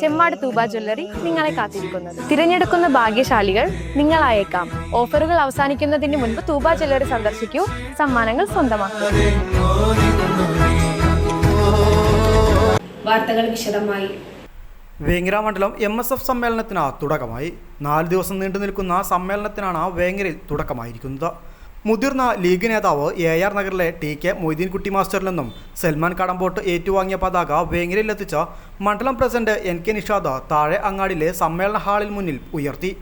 Chemmad Thooba jewellery നിങ്ങളെ കാത്തിരിക്കുന്നത്. തിരഞ്ഞെടുക്കുന്ന ഭാഗ്യശാലികൾ നിങ്ങളായേക്കാം. ഓഫറുകൾ അവസാനിക്കുന്നതിന് മുൻപ് തൂബ ജ്വല്ലറി സന്ദർശിക്കൂ. സമ്മാനങ്ങൾ സ്വന്തമാക്കൂ. വാർത്തകൾ വിശദമായി. വേങ്ങര മണ്ഡലം എം എസ് എഫ് സമ്മേളനത്തിന് തുടക്കമായി. നാല് ദിവസം നീണ്ടു നിൽക്കുന്ന സമ്മേളനത്തിനാണ് വേങ്ങരയിൽ തുടക്കമായിരിക്കുന്നത്. മുതിർന്ന ലീഗ് നേതാവ് എ ആർ നഗറിലെ ടി കെ മൊയ്തീൻകുട്ടി മാസ്റ്ററിൽ നിന്നും സൽമാൻ കടമ്പോട്ട് ഏറ്റുവാങ്ങിയ പതാക വേങ്ങരയിലെത്തിച്ച മണ്ഡലം പ്രസിഡന്റ് എൻ കെ നിഷാദ് താഴെ അങ്ങാടിയിലെ സമ്മേളന ഹാളിൽ മുന്നിൽ ഉയർത്തി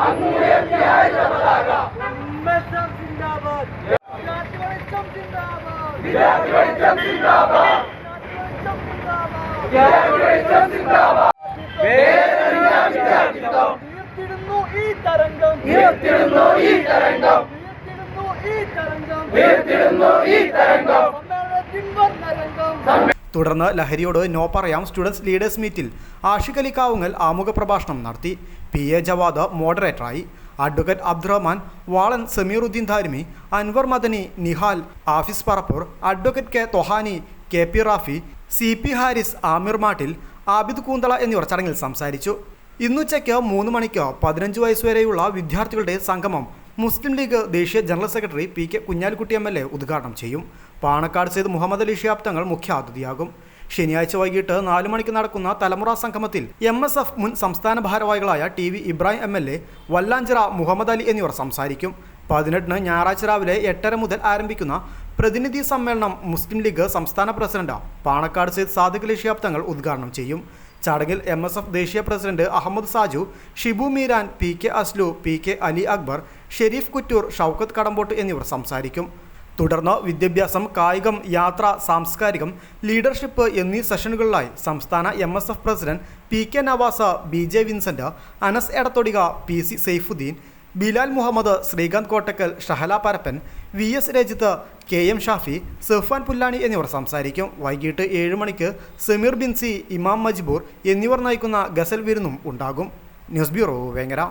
അങ്ങുവടക്ക് ഉയർത്തിടുന്നു ഈ തരംഗം. ഉയർത്തിടുന്നു ഈ തരംഗം. ഉയർത്തിടുന്നു ഈ തരംഗം. ഉയർത്തിടുന്നു ഈ തരംഗം. സമ്മേളനത്തിൻ തരംഗം. തുടർന്ന് ലഹരിയോട് നോ പറയാം സ്റ്റുഡൻസ് ലീഡേഴ്സ് മീറ്റിൽ. ആഷിഖ് അലി കാവുങ്ങൽ ആമുഖ പ്രഭാഷണം നടത്തി. P A Jawad മോഡറേറ്ററായി advocate Abdurahman Valan Sameeruddin Dharimi Anwar Madani Nihal Afis Parappur advocate K Thohani K P Rafi C P Haris Amir Mattil Abid Koonthala എന്നിവർ ചടങ്ങിൽ സംസാരിച്ചു. ഇന്നുച്ചയ്ക്ക് മൂന്ന് മണിക്കോ പതിനഞ്ച് വയസ്സുവരെയുള്ള വിദ്യാർത്ഥികളുടെ സംഗമം മുസ്ലിം ലീഗ് ദേശീയ general secretary P K Kunhalikutty M L A ഉദ്ഘാടനം ചെയ്യും. പാണക്കാട് സെയ്ദ് മുഹമ്മദ് അലി ഷിയാബ് തങ്ങൾ മുഖ്യാതിഥിയാകും. ശനിയാഴ്ച വൈകിട്ട് നാലു മണിക്ക് നടക്കുന്ന തലമുറ സംഗമത്തിൽ എം എസ് എഫ് മുൻ സംസ്ഥാന ഭാരവാഹികളായ T V Ibrahim M L A Vallanchira Muhammad Ali എന്നിവർ സംസാരിക്കും. പതിനെട്ടിന് ഞായറാഴ്ച രാവിലെ എട്ടര മുതൽ ആരംഭിക്കുന്ന പ്രതിനിധി സമ്മേളനം മുസ്ലിം ലീഗ് സംസ്ഥാന പ്രസിഡന്റ് പാണക്കാട് സെയ്ദ് സാദിഖ് അലി ഷിയാബ് തങ്ങൾ ഉദ്ഘാടനം ചെയ്യും. ചടങ്ങിൽ എം എസ് എഫ് ദേശീയ president Ahammed Saju Shibu Meeran P K Aslu P K Ali Akbar Shareef Kuttur Shoukath Kadampot എന്നിവർ സംസാരിക്കും. തുടർന്ന് വിദ്യാഭ്യാസം കായികം യാത്ര സാംസ്കാരികം ലീഡർഷിപ്പ് എന്നീ സെഷനുകളിലായി സംസ്ഥാന M S F president P K Navas B J Vincent Anas Edathodika P C Saifuddin Bilal Muhammad Sreekanth Kottakkal Shahala Parappan V S Rajith K M Shafi Sefan Pullani എന്നിവർ സംസാരിക്കും. വൈകിട്ട് ഏഴ് മണിക്ക് സമീർ ബിൻസി ഇമാം മജ്ബൂർ എന്നിവർ നയിക്കുന്ന ഗസൽ വിരുന്നും ഉണ്ടാകും. News bureau Vengara.